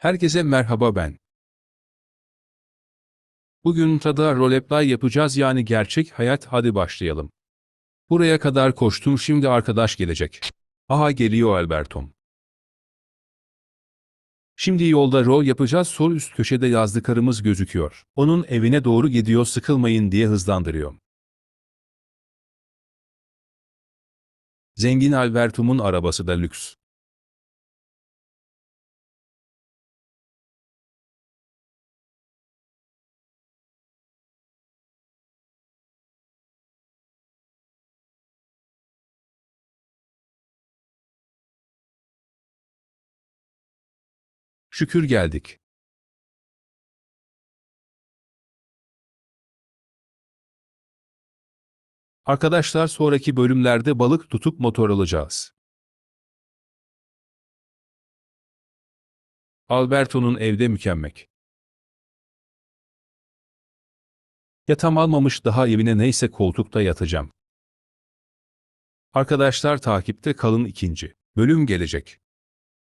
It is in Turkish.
Herkese merhaba ben. Bugün tada roleplay yapacağız yani gerçek hayat hadi başlayalım. Buraya kadar koştum şimdi arkadaş gelecek. Aha geliyor Albertom. Şimdi yolda rol yapacağız sol üst köşede yazdıklarımız gözüküyor. Onun evine doğru gidiyor sıkılmayın diye hızlandırıyorum. Zengin Albertum'un arabası da lüks. Şükür geldik. Arkadaşlar sonraki bölümlerde balık tutup motor alacağız. Alberto'nun evde mükemmel. Yatam almamış daha evine neyse koltukta yatacağım. Arkadaşlar takipte kalın ikinci. Bölüm gelecek.